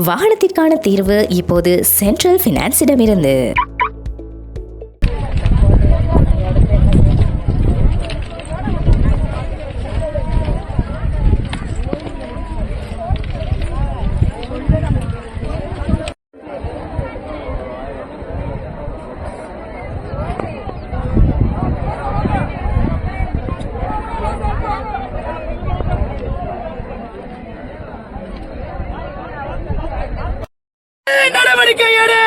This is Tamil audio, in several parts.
வாகனத்திற்கான தீர்வு இப்போது சென்ட்ரல் பினான்ஸிடமிருந்து நடவடிக்கை எடு.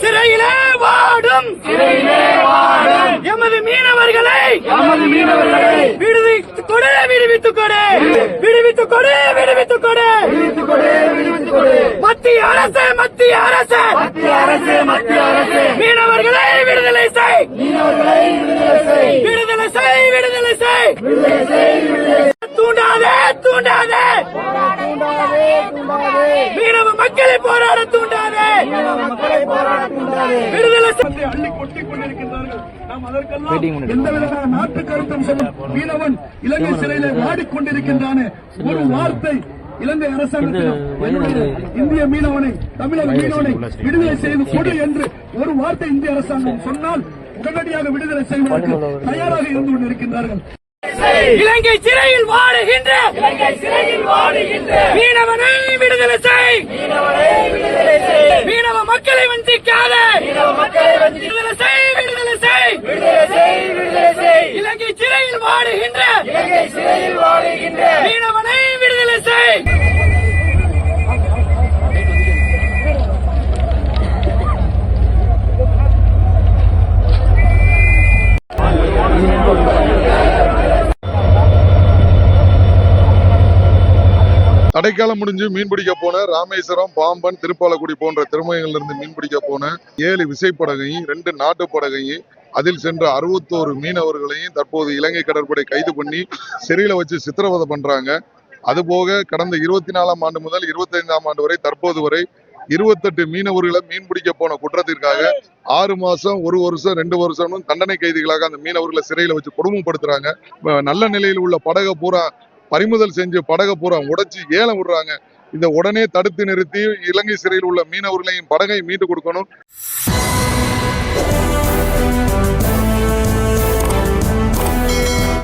சிறையிலே வாடும். எமது மீனவர்களை விடுவித்துக் கொடு. விடுவித்துக் கொடு விடுவித்துக் கொடு. விடுவித்துக் கொடு மத்திய அரசு மத்திய அரசு. மீனவர்களை விடுதலை செய். மீனவர்களை விடுதலை செய். விடுதலை செய் விடுதலை செய் விடுதலை செய் விடுதலை தூண்டாதே தூண்டாதே தூண்டாதே தூண்டாதே மீனவ மக்களை போராட தூண்டாதே. மக்களை போராட தூண்டாதே. விடுதலை செய் வந்து அள்ளி கொட்டிக் கொண்டிருக்கின்றார்கள். நாம் அதற்கெல்லாம் எந்த விதமான மாற்று கருத்தும் சொல்ல மீனவன் இலங்கை சிறையிலே வாடிக்கொண்டிருக்கின்றானே ஒரு வார்த்தை இலங்கை அரசாங்கத்திடம். என்னுடைய இந்திய மீனவனை தமிழக மீனவனை விடுதலை செய்து கொடு என்று ஒரு வார்த்தை இந்திய அரசாங்கம் சொன்னால் உடனடியாக விடுதலை செய்வதற்கு தயாராக இருந்து கொண்டிருக்கின்றார்கள். இலங்கை சிறையில் வாடுகின்ற இலங்கை சிறையில் வாடுகின்ற மீனவனை விடுதலை செய். மீனவ மக்களை வஞ்சிக்காத. விடுதலை செய் விடுதலை செய். விடுதலை செய் விடுதலை செய். இலங்கை சிறையில் வாடுகின்ற இலங்கை சிறையில் வாடுகின்ற தடைக்காலம் முடிஞ்சு மீன் பிடிக்க போன ராமேஸ்வரம் பாம்பன் திருப்பாலக்குடி போன்ற திருமயங்கள்ல இருந்து மீன் பிடிக்க போன ஏழு விசைப்படகையும் ரெண்டு நாட்டு படகையும் அதில் சென்ற அறுபத்தோரு மீனவர்களையும் தற்போது இலங்கை கடற்படை கைது பண்ணி சிறையில வச்சு சித்திரவதை பண்றாங்க. அதுபோக கடந்த இருபத்தி நாலாம் ஆண்டு முதல் இருபத்தைந்தாம் ஆண்டு வரை தற்போது வரை இருபத்தெட்டு மீனவர்களை மீன் பிடிக்க போன குற்றத்திற்காக ஆறு மாசம் ஒரு வருஷம் ரெண்டு வருஷம்னு தண்டனை கைதிகளாக அந்த மீனவர்களை சிறையில வச்சு கொடுமைப்படுத்துறாங்க. நல்ல நிலையில் உள்ள படகை பூரா பறிமுதல் செஞ்சு படகை பூரா உடைச்சு ஏலம் விடுறாங்க. இதை உடனே தடுத்து நிறுத்தி இலங்கை சிறையில் உள்ள மீனவர்களையும் படகை மீட்டு கொடுக்கணும்.